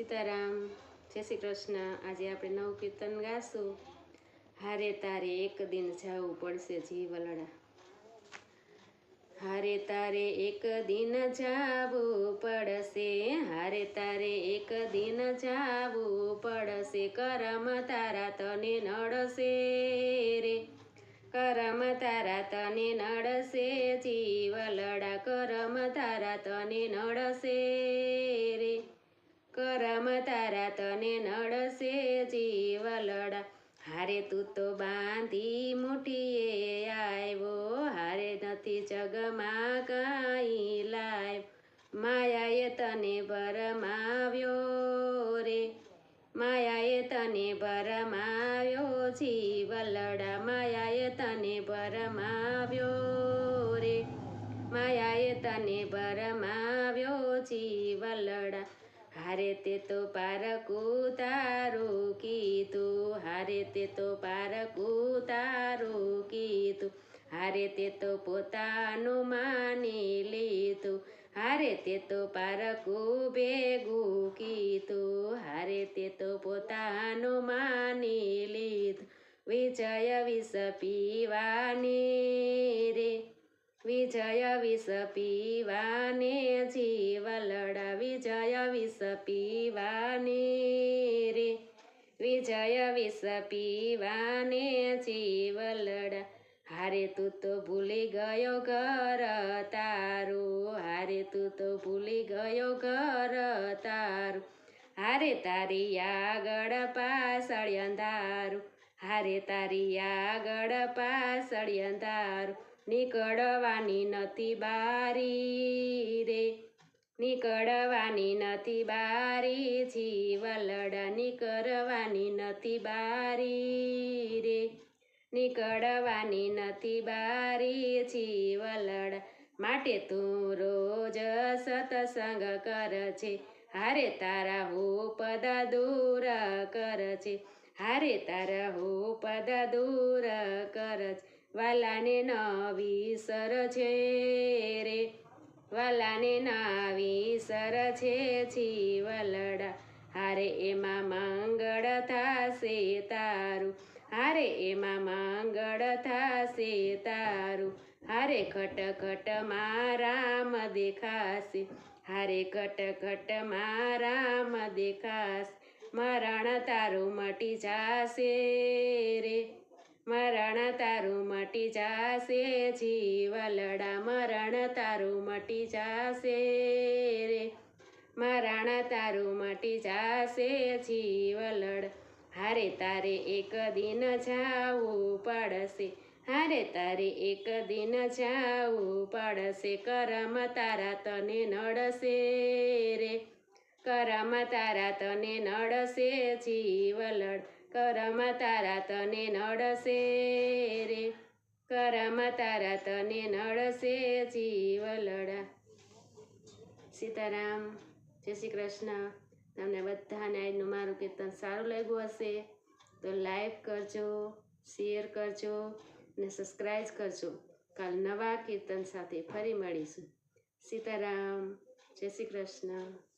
સીતારામ, જય શ્રી કૃષ્ણ. આજે આપણે નવું કીર્તન ગાશું. હારે તારે એક દિન જવું પડશે જીવલડા હારે તારે એક દિન જાવું પડશે, હારે તારે એક દિન જાવું પડશે. કરમ તારા તને નડશે રે. કરમ તારા તને નડશે જીવલડા કરમ તારા તને નડશે કરમ તારા તને નડશે જીવલડા. હારે તું તો બાંધી મુઠીએ આવ્યો, હારે નથી જગમાં કાંઈ લાવ માયાએ તને ભરમાવ્યો રે, માયાએ તને ભરમાવ્યો જીવલડા. માયાએ તને ભરમાવ્યો રે, માયાએ તને ભરમાવ્યો જીવલડા. હારે તે તો પારકું તારું કીધું. હારે તે તો પારકું તારું કીધું. હારે તે તો પોતાનું માની લીધું. હારે તે તો પારકું ભેગું કીધું. હારે તે તો પોતાનું માની લીધું. વિજય વિષ પીવાની વિજય વિષ પીવાને જીવલડા વિજય વિષ પીવાને રે વિજય વિષ પીવાને જીવલડા હારે તું તો ભૂલી ગયો ઘર તારું હારે તું તો ભૂલી ગયો ઘર તારું હારે તારી આગળ પાછળ અંધારું હારે તારી આગળ પાછળ અંધારું નીકળવાની નથી બારી રે. નીકળવાની નથી બારી, જીવલડા નીકળવાની નથી બારી રે. નીકળવાની નથી બારી, જીવલડા માટે તું રોજ સતસંગ કર છે હારે તારા હો પદ દૂર છે હારે તારા હો પદ દૂર કરજે. વાલાને નવી સર છે રે. વાલાને નવી સર છે જીવલડા હારે એમાં માંગળ થાશે તારું. હારે એમાં માંગળ થાશે તારું. હારે ખટ ખટ રામ દેખાશે. હારે ખટ ખટ રામ દેખાશે. મરણ તારું મટી જાશે રે. મરણ તારું મટી જાશે જીવલડા મરણ તારું મટી જાશે રે. મરણ તારું મટી જાશે જીવલડ હારે તારે એક દિન જાવું પડશે, હારે તારે એક દિન જાવું પડશે. કરમ તારા તને નડશે રે. કરમ તારા તને નડશે જીવલડ કરમ તારા તને નડશે રે. કરમ તારા તને નડશે જીવલડા સીતારામ, જય શ્રી કૃષ્ણ. તમને બધાને આજનું મારું કીર્તન સારું લાગ્યું હશે તો લાઈક કરજો, શેર કરજો ને સબસ્ક્રાઈબ કરજો. કાલ નવા કીર્તન સાથે ફરી મળીશું. સીતારામ, જય શ્રી કૃષ્ણ.